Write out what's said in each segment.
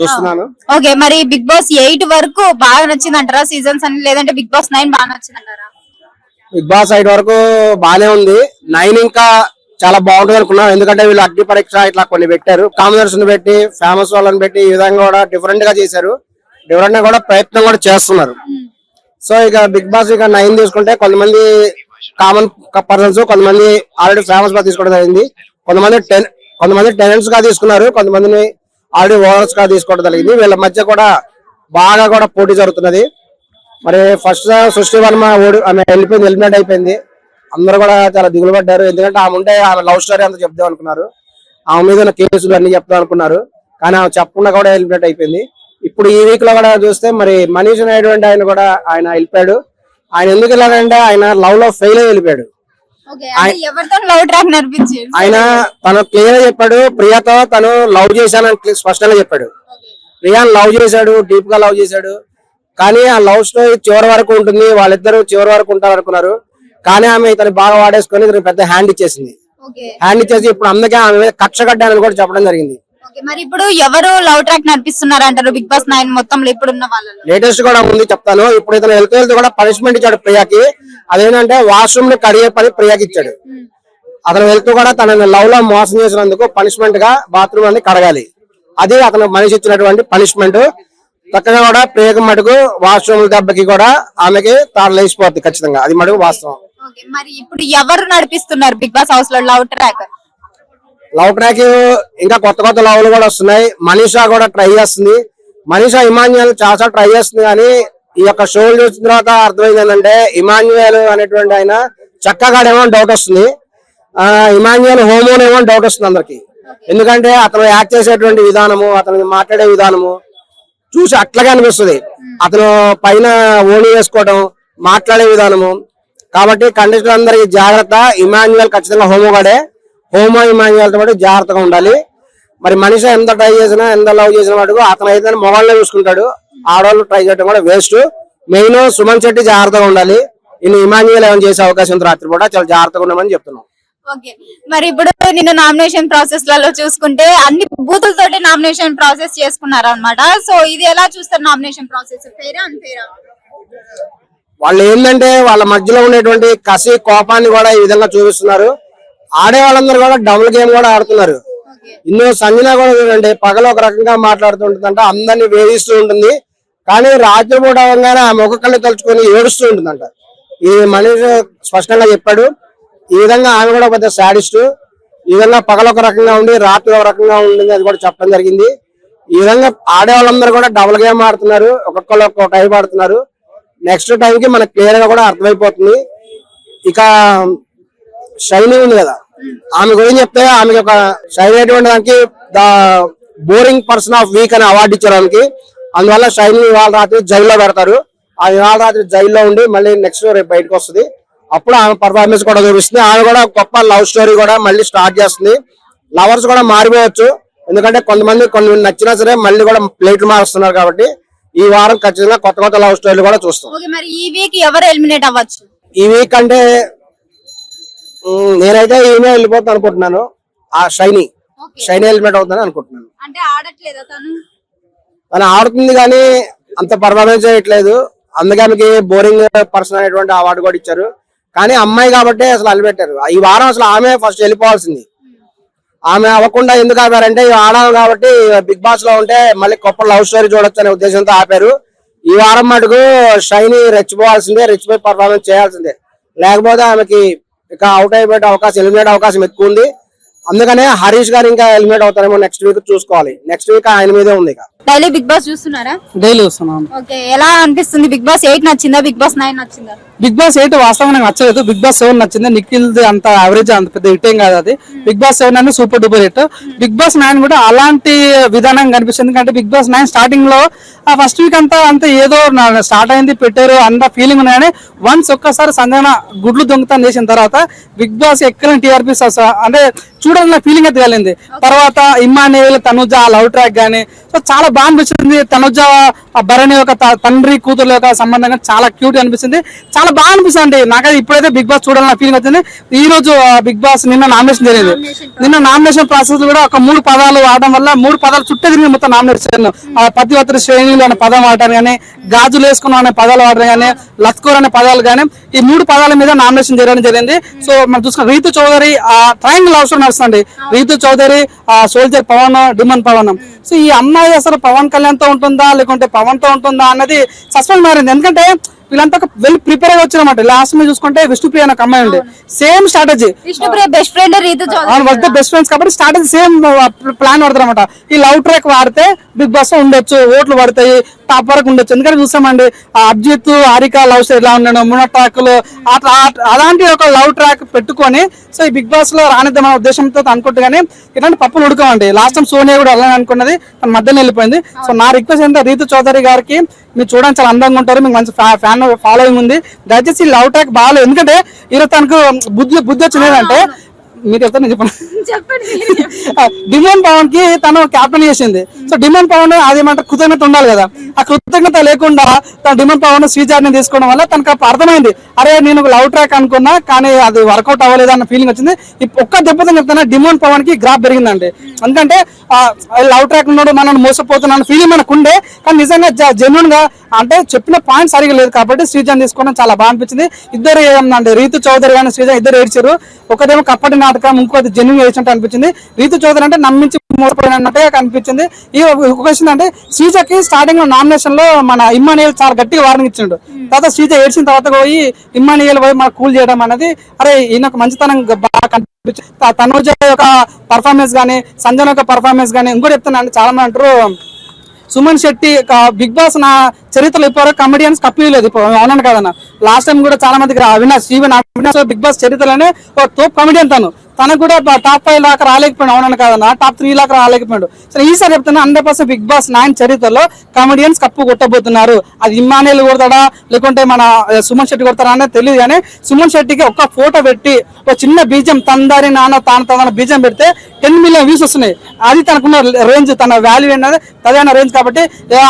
చూస్తున్నాను. ఓకే మరి big Boss eight వరకు బాగా నచ్చింది అంటారా సీజన్స్ అని లేదంటే బిగ్ బాస్ నైన్ బాగా నచ్చింది అంటారా బిగ్ బాస్ ఐదు వరకు బానే ఉంది. నైన్ ఇంకా చాలా బాగుంటుంది అనుకున్నాం ఎందుకంటే వీళ్ళు అగ్ని పరీక్ష ఇట్లా కొన్ని పెట్టారు. కామనర్స్ పెట్టి ఫేమస్ వాళ్ళని పెట్టి ఈ విధంగా కూడా డిఫరెంట్గా చేశారు. డిఫరెంట్గా కూడా ప్రయత్నం కూడా చేస్తున్నారు. సో ఇక బిగ్ బాస్ ఇక నైన్ తీసుకుంటే కొంతమంది కామన్ పర్సన్స్ కొంతమంది ఆల్రెడీ ఫేమస్గా తీసుకోవడం జరిగింది. కొంతమంది టెన్ కొంతమంది టెనెంట్స్గా తీసుకున్నారు. కొంతమందిని ఆల్రెడీ ఓనర్స్గా తీసుకోవడం జరిగింది. వీళ్ళ మధ్య కూడా బాగా కూడా పోటీ జరుగుతున్నది. మరి ఫస్ట్ సృష్టి వర్మ ఓడి ఆమె వెళ్ళిపోయింది ఎలిమినేట్ అయిపోయింది. అందరూ కూడా చాలా దిగులు పడ్డారు. ఎందుకంటే ఆమె ఉంటే ఆమె లవ్ స్టోరీ అంతా చెప్దాం అనుకున్నారు. ఆమె మీద ఉన్న కేసులు అన్ని చెప్దాం అనుకున్నారు. కానీ ఆమె చెప్పకుండా కూడా ఎలిమినేట్ అయిపోయింది. ఇప్పుడు ఈ వీక్లో కూడా చూస్తే మరి మనీష్ నాయుడు అంటే ఆయన కూడా ఆయన వెళ్ళిపోయాడు. ఆయన ఎందుకు వెళ్ళాడంటే ఆయన లవ్లో ఫెయిల్ అయి వెళ్ళిపోయాడు. ఆయన తను క్లియర్గా చెప్పాడు ప్రియతో తను లవ్ చేశానని స్పష్టంగా చెప్పాడు. ప్రియాని లవ్ చేశాడు డీప్గా లవ్ చేశాడు. కానీ ఆ లవ్ స్టోరీ చివరి వరకు ఉంటుంది వాళ్ళిద్దరూ చివరి వరకు ఉంటారు అనుకున్నారు కానీ ఆమె ఇతను బాగా వాడేసుకొని ఇతనికి పెద్ద హ్యాండ్ ఇచ్చేసింది. హ్యాండ్ ఇచ్చేసి ఇప్పుడు అందుకే ఆమె మీద కక్ష కట్టానని కూడా చెప్పడం జరిగింది. మరి ఇప్పుడు ఎవరు లవ్ ట్రాక్ నడిపిస్తున్నారు అంటారు బిగ్ బాస్ నైన్ మొత్తంలో ఇప్పుడు ఉన్న లేటెస్ట్ కూడా ఉంది చెప్తాను. ఇప్పుడు ఇతను వెళ్తూ వెళ్తూ కూడా పనిష్మెంట్ ఇచ్చాడు ప్రియాకి. అదేంటంటే వాష్రూమ్ని కడిగే పని ప్రియాకి ఇచ్చాడు. అతను వెళ్తూ కూడా తన లవ్లో మోసం చేసినందుకు పనిష్మెంట్గా బాత్రూమ్ అన్ని కడగాలి. అది అతను మనిషి ఇచ్చినటువంటి పనిష్మెంట్. చక్కగా కూడా ప్రియకు మటుకు వాష్రూమ్ దెబ్బకి కూడా ఆమెకి తాను లేచిపోద్ది ఖచ్చితంగా. అది మటుకు వాస్తవం. మరి ఇప్పుడు ఎవరు నడిపిస్తున్నారు బిగ్ బాస్ హౌస్లో లవ్ ట్రాక్. లవ్ ట్రాక్ ఇంకా కొత్త కొత్త లవ్లు కూడా వస్తున్నాయి. మనీషా కూడా ట్రై చేస్తుంది. మనీషా ఇమాన్యుయల్ చాలా ట్రై చేస్తుంది కానీ ఈ యొక్క షోలు చూసిన తర్వాత అర్థమైంది ఏంటంటే ఇమాన్యుయల్ అనేటువంటి ఆయన చక్కగాడేమో డౌట్ వస్తుంది. ఆ ఇమాన్యుయల్ హోమోన్ ఏమో డౌట్ వస్తుంది అందరికి. ఎందుకంటే అతను యాక్ట్ చేసేటువంటి విధానము అతను మాట్లాడే విధానము చూసి అట్లాగే అనిపిస్తుంది. అతను పైన ఓణి వేసుకోవడం మాట్లాడే విధానము. కాబట్టి కండిషన్ అందరికి జాగ్రత్త. ఇమాన్యువల్ ఖచ్చితంగా హోమోగాడే. హోమో ఇమాన్యువల్తో పాటు జాగ్రత్తగా ఉండాలి. మరి మనిషి ఎంత ట్రై చేసినా ఎంత లవ్ చేసిన వాడు అతను అయితే మొగాళ్ళనే చూసుకుంటాడు. ఆడవాళ్ళు ట్రై చేయడం కూడా వేస్ట్ మెయిన్ సుమన్ శెట్టి జాగ్రత్తగా ఉండాలి. ఇన్ని ఇమాన్యుయల్ ఏమైనా చేసే అవకాశం ఉంది రాత్రి కూడా చాలా జాగ్రత్తగా ఉండమని చెప్తున్నాం. ఓకే. మరి ఇప్పుడు నిన్ను నామినేషన్ ప్రాసెస్లలో చూసుకుంటే అన్ని బూతులతోటి నామినేషన్ ప్రాసెస్ చేసుకున్నారు అనమాట సో ఇది ఎలా చూస్తారు నామినేషన్ ప్రాసెస్ ఫేరా అన్ఫేరా వాళ్ళు ఏంటంటే వాళ్ళ మధ్యలో ఉండేటువంటి కసి కోపాన్ని కూడా ఈ విధంగా చూపిస్తున్నారు. ఆడే వాళ్ళందరూ కూడా డబుల్ గేమ్ కూడా ఆడుతున్నారు. ఇందులో సంజన కూడా చూడండి పగలు ఒక రకంగా మాట్లాడుతుంటుందంట అందరినీ వేధిస్తూ ఉంటుంది. కానీ రాత్రిపూట అవగానే ఆ ముఖ కళ్ళు తలుచుకొని ఏడుస్తూ ఉంటుందంట. ఈ మనిషి స్పష్టంగా చెప్పాడు. ఈ విధంగా ఆమె కూడా పెద్ద శాడిస్ట్. ఈ విధంగా పగల ఒక రకంగా ఉండి రాత్రి ఒక రకంగా ఉండింది అది కూడా చెప్పడం జరిగింది. ఈ విధంగా ఆడేవాళ్ళందరూ కూడా డబుల్ గేమ్ ఆడుతున్నారు. ఒక్కొక్కరు ఒక్కొక్క టైం ఆడుతున్నారు. నెక్స్ట్ టైం కి మనకు క్లియర్గా కూడా అర్థమైపోతుంది. ఇక షైనీ ఉంది కదా. ఆమె గురించి చెప్తే ఆమెకి ఒక షైన్ అటువంటి దానికి the boring person of week అనే అవార్డు ఇచ్చారు ఆమెకి. అందువల్ల షైనీ ఇవాళ రాత్రి జైల్లో పెడతారు. ఆ ఇవాళ రాత్రి జైల్లో ఉండి మళ్ళీ నెక్స్ట్ రేపు బయటకు వస్తుంది. అప్పుడు ఆమె పర్ఫార్మెన్స్ కూడా చూపిస్తుంది. ఆమె కూడా గొప్ప లవ్ స్టోరీ కూడా మళ్ళీ స్టార్ట్ చేస్తుంది. లవర్స్ కూడా మారిపోవచ్చు. ఎందుకంటే కొంతమంది కొన్ని నచ్చినా సరే మళ్ళీ కూడా ప్లేట్లు మారుస్తున్నారు కాబట్టి ఈ వారం ఖచ్చితంగా కొత్త కొత్త లవ్ స్టోరీలు కూడా చూస్తాం. ఈ వీక్ ఎవరు ఎలిమినేట్ అవ్వచ్చు? ఈ వీక్ అంటే నేనైతే ఈమె వెళ్ళిపోతాను అనుకుంటున్నాను. ఆ షైనీ షైనీ హెల్మెట్ అవుతుందని అనుకుంటున్నాను. అంటే ఆడట్లేదా తను? తను ఆడుతుంది కానీ అంత పర్ఫార్మెన్స్ చేయట్లేదు. అందుకే ఆమెకి బోరింగ్ పర్సన్ అనేటువంటి అవార్డు కూడా ఇచ్చారు. కానీ అమ్మాయి కాబట్టి అసలు అలిపెట్టారు ఈ వారం అసలు ఆమె ఫస్ట్ వెళ్ళిపోవాల్సింది. ఆమె అవ్వకుండా ఎందుకు ఆపారంటే ఇవి ఆడాలి కాబట్టి బిగ్ బాస్లో ఉంటే మళ్ళీ గొప్ప లవ్ స్టోరీ చూడొచ్చు అనే ఉద్దేశంతో ఆపారు. ఈ వారం మటుకు షైని రెచ్చిపోవాల్సిందే రెచ్చిపోయి పర్ఫార్మెన్స్ చేయాల్సిందే. లేకపోతే ఆమెకి ఇక అవుట్ అయిపోయే అవకాశం ఎలిమినేట్ అవకాశం ఎక్కువ ఉంది. అందుకనే హరీష్ గారు ఇంకా ఎలిమినేట్ అవుతారేమో నెక్స్ట్ వీక్ చూసుకోవాలి. నెక్స్ట్ వీక్ ఆయన మీదే ఉంది డైలీ బిగ్ బాస్ చూస్తున్నారా? డైలీ వస్తున్నాను ఓకే ఎలా అనిపిస్తుంది బిగ్ బాస్ ఎయిట్ నచ్చిందా? బిగ్ బాస్ నైన్ నచ్చిందా? బిగ్ బాస్ ఎయిట్ వాస్తవం నాకు నచ్చలేదు. బిగ్ బాస్ సెవెన్ నచ్చింది. నిఖిల్ అంత యావరేజ్ అంత పెద్ద హిట్ ఏం కాదు అది. బిగ్ బాస్ సెవెన్ అని super duper hit Bigg Boss nine కూడా అలాంటి విధానం కనిపిస్తుంది. ఎందుకంటే బిగ్ బాస్ నైన్ స్టార్టింగ్లో ఆ ఫస్ట్ వీక్ అంతా అంతా ఏదో స్టార్ట్ అయింది పెట్టారు అంత ఫీలింగ్ ఉన్నాయని వన్స్ ఒక్కసారి సంజన గుడ్లు దొంగతనం చేసిన తర్వాత బిగ్ బాస్ ఎక్కడ టీఆర్పీస్ అంటే చూడాలన్న ఫీలింగ్ అయితే కలిగింది. తర్వాత ఇమ్మానేల్ తనుజ లవ్ ట్రాక్ గానీ సో చాలా బాగా అనిపిస్తుంది తనుజ భరణి ఒక తండ్రి కూతురు యొక్క సంబంధంగా చాలా క్యూట్ అనిపిస్తుంది. చాలా బాగా అనిపిస్తుంది. అండి నాకైతే ఇప్పుడైతే బిగ్ బాస్ చూడాలని ఫీలింగ్ వచ్చింది. ఈ రోజు బిగ్ బాస్ నిన్న నామినేషన్ జరిగింది. నిన్న నామినేషన్ ప్రాసెస్ కూడా ఒక మూడు పదాలు వాడడం వల్ల మూడు పదాలు చుట్టే తిరిగి మొత్తం నామినేషన్ ఆ పతివత్ర శ్రేణులు అనే పదం వాడడం కానీ గాజులు వేసుకున్నాం అనే పదాలు వాడడం కానీ లత్కూర్ అనే పదాలు కానీ ఈ మూడు పదాల మీద నామినేషన్ జరగడం జరిగింది. సో మనం చూసుకున్న రీతు చౌదరి ఆ ట్రయాంగిల్ అవసరం నడుస్తుంది. రీతు చౌదరి ఆ soldier Pavan demon Pavan. So ఈ అమ్మాయి అసలు పవన్ కళ్యాణ్తో ఉంటుందా లేకుంటే పవన్తో ఉంటుందా అన్నది సస్పెన్స్ మారింది. ఎందుకంటే వీళ్ళంతా వెల్ ప్రిపేర్ అయ్యి వచ్చారన్నమాట. లాస్ట్ మీద చూసుకుంటే విష్ణుప్రియ అనే ఒక అమ్మాయి ఉంది. Same strategy Vishnupriya best friend వద్ద బెస్ట్ ఫ్రెండ్స్ కాబట్టి స్టార్టింగ్ సేమ్ ప్లాన్ పడతారు అనమాట ఈ లవ్ ట్రాక్ వాడితే బిగ్ బాస్ ఉండొచ్చు ఓట్లు పడతాయి టాప్ వరకు ఉండొచ్చు. ఎందుకంటే చూసామండి ఆ అభిజిత్ హారిక లవ్ స్టైల్ ఎలా ఉన్నాడు మున ట్రాక్లు అలాంటి ఒక లవ్ ట్రాక్ పెట్టుకొని సో ఈ బిగ్ బాస్లో రానిద్దాం ఉద్దేశంతో అనుకుంటు కానీ ఇలాంటి పప్పులు ఉడకమండి. లాస్ట్ టైం సోనియా కూడా అలానే అనుకున్నది తన మధ్యన వెళ్ళిపోయింది. సో నా రిక్వెస్ట్ ఏంటంటే రీతు చౌదరి గారికి మీరు చూడడానికి చాలా అందంగా ఉంటారు. మీకు మంచి ఫ్యాన్ ఫాలోయింగ్ ఉంది. దయచేసి లవ్ ట్రాక్ బాగాలేదు. ఎందుకంటే ఈరోజు తనకు బుద్ధి బుద్ధి వచ్చింది ఏంటంటే నేను చెప్పను. చెప్పండి డిమాండ్ పవన్కి తను క్యాప్టెన్ చేసింది. సో డిమాండ్ పవన్ అది ఏమంటారు కృతజ్ఞత ఉండాలి కదా. ఆ కృతజ్ఞత లేకుండా తన డిమాండ్ పవన్ శ్రీజార్ని తీసుకోవడం వల్ల తనకు అర్థమైంది. అరే నేను లవ్ ట్రాక్ అనుకున్నా కానీ అది వర్కౌట్ అవ్వలేదు అన్న ఫీలింగ్ వచ్చింది. ఒక్క దెబ్బతో చెప్తాను డిమాండ్ పవన్కి గ్రాఫ్ పెరిగిందండి. ఎందుకంటే లవ్ ట్రాక్ ఉన్నాడు మనం మోసపోతున్నాను ఫీలింగ్ మనకు ఉండే. కానీ నిజంగా జెన్యున్గా అంటే చెప్పిన పాయింట్ సరిగా లేదు కాబట్టి శ్రీజాన్ తీసుకోవడం చాలా బాగా అనిపించింది. ఇద్దరు ఏమంటే రీతు చౌదరి కానీ శ్రీజాన్ ఇద్దరు ఏడ్చారు. ఒకదేమో కప్పటి నాటకం ఇంకోటి జెన్యున్ ఏడ్చినట్టు అనిపించింది. రీతు చౌదరి అంటే నమ్మించి మోసపోయినట్టుగా కనిపించింది. ఈ క్వశ్చన్ అంటే శ్రీజకి స్టార్టింగ్లో నామినేషన్లో మన ఇమ్మానియల్ చాలా గట్టిగా వార్నింగ్ ఇచ్చిండు. తర్వాత శ్రీజ ఏడ్చిన తర్వాత పోయి ఇమ్మానియల్ పోయి మన కూల్ చేయడం అనేది అరే ఈయనకు మంచితనం బాగా కనిపించింది. తనుజ యొక్క పర్ఫార్మెన్స్ గానీ సంజన యొక్క పర్ఫార్మెన్స్ గానీ ఇంకోటి చెప్తున్నాను చాలా మంది అంటారు సుమన్ శెట్టి బిగ్ బాస్ నా చరిత్రలో ఇప్పుడు కమెడియన్స్ కప్పిలేదు ఇప్పుడు అవునండి కదన్న. లాస్ట్ టైం కూడా చాలా మందికి Avinash even Avinash Bigg Boss చరిత్రలోనే ఒక తోప్ కమెడియన్ తను. తనకు కూడా టాప్ ఫైవ్ లాక్ రాలేకపోయాడు. అవునని కాదన్న. టాప్ త్రీ లాక్ రాలేకపోయాడు. సరే ఈసారి చెప్తున్నా hundred percent Bigg Boss nine చరిత్రలో కమెడియన్స్ కప్పు కొట్టబోతున్నారు. అది ఇమ్మానేలు కొడతాడా? లేకుంటే మన సుమన్ శెట్టి కొడతారా అనేది తెలియదు కానీ సుమన్ శెట్టికి ఒక ఫోటో పెట్టి ఒక చిన్న బీజం తందారి నాన్న తాను తన బీజం పెడితే టెన్ మిలియన్ వ్యూస్ వస్తున్నాయి. అది తనకున్న రేంజ్ తన వాల్యూ అనేది తదైన రేంజ్ కాబట్టి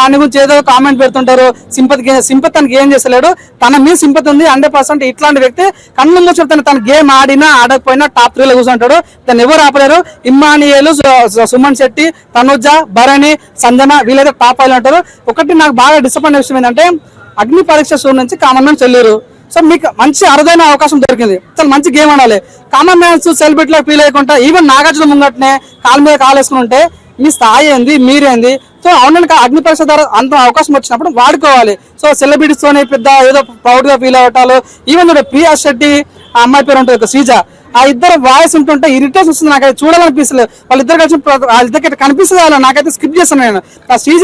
ఆయన గురించి ఏదో కామెంట్ పెడుతుంటారు. సింపతి సింపతి తనకి ఏం చేస్తలేడు. తన మీద సింపతి ఉంది హండ్రెడ్ పర్సెంట్ ఇట్లాంటి వ్యక్తి కన్ను మూసి తన గేమ్ ఆడినా ఆడకపోయినా టాప్ త్రీలో కూర్చుంటాడు తను ఎవరు ఆపలేరు? ఇమ్మానియేలు సుమన్ శెట్టి తనుజ భరణి సంజన వీళ్ళైతే టాప్ ఫైవ్ ఉంటారు ఒకటి నాకు బాగా డిసప్పాయింట్ విషయం ఏంటంటే అగ్ని పరీక్ష షో నుంచి కామన్ మ్యాన్స్ వెళ్ళారు సో మీకు మంచి అరుదైన అవకాశం దొరికింది. చాలా మంచి గేమ్ ఆడాలి. కామన్ మ్యాన్స్ సెలబ్రిటీలో ఫీల్ అయ్యకుండా ఈవెన్ నాగార్జున ముంగట్నే కాలు మీద కాలు వేసుకుని ఉంటే మీ స్థాయి ఏంది? మీరేంది? సో అవునండి అగ్ని పరీక్ష ద్వారా అంత అవకాశం వచ్చినప్పుడు వాడుకోవాలి. సో సెలబ్రిటీస్ తోనే పెద్ద ఏదో ప్రౌడ్గా ఫీల్ అవటాలు ఈవెన్ చూడ ప్రియా శెట్టి ఆ అమ్మాయి పేరు ఉంటుంది శ్రీజ ఆ ఇద్దరు వాయిస్ ఉంటుంటే ఇరిటేషన్ వస్తుంది. నాకైతే చూడాలనిపిస్తలేదు. వాళ్ళిద్దరు కలిసి ప్ర- వాళ్ళిద్దరికి కనిపిస్తుంది అలా. నాకైతే స్కిప్ చేస్తాను నేను. ఆ శ్రీజ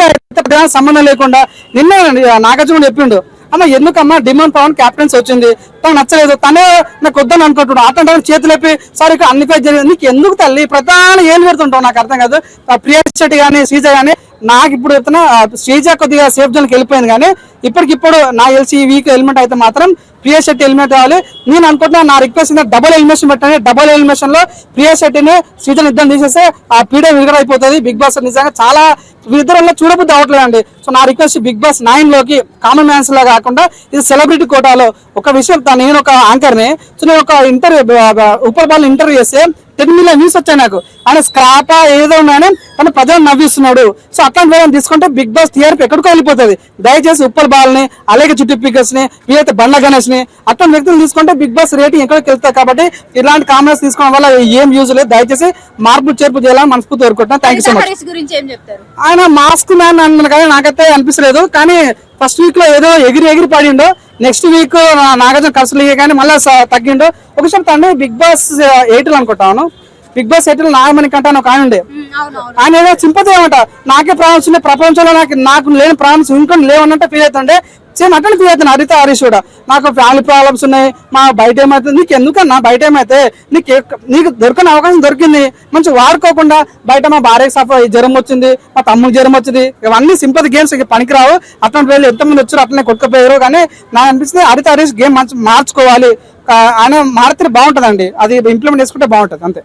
సంబంధం లేకుండా నిన్న నాగార్జున చెప్పిండు అమ్మ ఎందుకమ్మా డిమాండ్ పవన్ క్యాప్టెన్స్ వచ్చింది. తను నచ్చలేదు. తనే నాకు వద్దని అనుకుంటున్నాడు. అతను చేతులు లేపి సార్ ఇక్కడ అన్ని ఫైట్ జరిగింది. నీకు ఎందుకు తల్లి? ప్రధాన ఏం పెడుతుంటావు. నాకు అర్థం కాదు. ఆ ప్రియా శెట్టి కానీ శ్రీజ కానీ నాకు ఇప్పుడు ఎత్తున శ్రీజ కొద్దిగా సేఫ్ జోన్కి వెళ్ళిపోయింది కానీ ఇప్పటికిప్పుడు నా తెలిసి ఈ వీక్ హెల్మెట్ అయితే మాత్రం ప్రియా శెట్టి హెల్మెట్ కావాలి. నేను అనుకుంటున్నా నా రిక్వెస్ట్ డబుల్ ఎలిమినేషన్ పెట్టండి. డబుల్ ఎలిమినేషన్లో ప్రియా శెట్టిని శ్రీజన్ ఇద్దరు తీసేస్తే ఆ పీడే విగడ అయిపోతుంది. బిగ్ బాస్ నిజంగా చాలా వీళ్ళిద్దరు చూడబుద్ధి అవ్వట్లేదండి. సో నా రిక్వెస్ట్ బిగ్ బాస్ నైన్లోకి కామన్ మ్యాన్స్లో కాకుండా ఇది సెలబ్రిటీ కోటాలో ఒక విషయం నేను ఒక యాంకర్ని సో నేను ఒక ఇంటర్వ్యూ ఉపర్ బాల్ ఇంటర్వ్యూ చేస్తే టెన్ మిలియన్ వ్యూస్ వచ్చాయి నాకు. ఆయన స్క్రాప్ ఏదో ఉన్నాయని తను ప్రజలు నవ్విస్తున్నాడు. సో అట్లాంటి వేరే తీసుకుంటే బిగ్ బాస్ టీఆర్పీ ఎక్కడికో వెళ్ళిపోతుంది. దయచేసి ఉప్పల్ బాల్ని అలాగే చుట్టూ పికర్స్ని వీలైతే బండ్ల గణేష్ని అట్లాంటి వ్యక్తులు తీసుకుంటే బిగ్ బాస్ రేటింగ్ ఎక్కడికి వెళ్తాయి కాబట్టి ఇలాంటి కామెంట్స్ తీసుకోవడం వల్ల ఏం యూజ్ లేదు. దయచేసి మార్పు చేర్పు చేయాలని మనస్ఫూర్తి కోరుకుంటున్నాను. థ్యాంక్ యూ సో మచ్ ఆయన మాస్క్ మ్యాన్ అన్నాను కానీ నాకైతే అనిపించలేదు కానీ ఫస్ట్ వీక్లో ఏదో ఎగిరి ఎగిరి పడిండు. నెక్స్ట్ వీక్ నాగార్జున ఇయ్య కానీ మళ్ళీ తగ్గిండు. ఒక చెప్తాను బిగ్ బాస్ ఎయిట్ అనుకుంటాను. బిగ్ బాస్ ఎయిట్ నాగమణి కంటే ఒక ఆయన ఉండే. ఆయన ఏదో సింపతి ఏమంట నాకే ప్రాబ్లమ్స్ ఉన్నాయి ప్రపంచంలో నాకు నాకు లేని ప్రాబ్లమ్స్ ఇంకొని లేవన్నట్టు ఫీల్ అవుతుండే. సేమ్ అట్లనే ఫీల్ అవుతుంది హరిత హరీష్ కూడా. నాకు ఫ్యామిలీ ప్రాబ్లమ్స్ ఉన్నాయి మా బయట ఏమైతుంది నీకు ఎందుకన్నా బయట ఏమైతే నీకు ఎక్క- నీకు దొరకని అవకాశం దొరికింది. మంచి వాడుకోకుండా బయట మా భార్యకి సఫ జ్వరం వచ్చింది మా తమ్ముడికి జ్వరం వచ్చింది. ఇవన్నీ సింపతి గేమ్స్ ఇక పనికిరావు. అట్లాంటి వేళ్ళు ఎంతమంది వచ్చారు అట్లనే కొట్టుకుపోయారు. కానీ నాకు అనిపిస్తుంది హరిత హరీష్ గేమ్ మంచి మార్చుకోవాలి. అనే ఆయన మారితే బాగుంటుందండి. అది ఇంప్లిమెంట్ చేసుకుంటే బాగుంటుంది అంతే.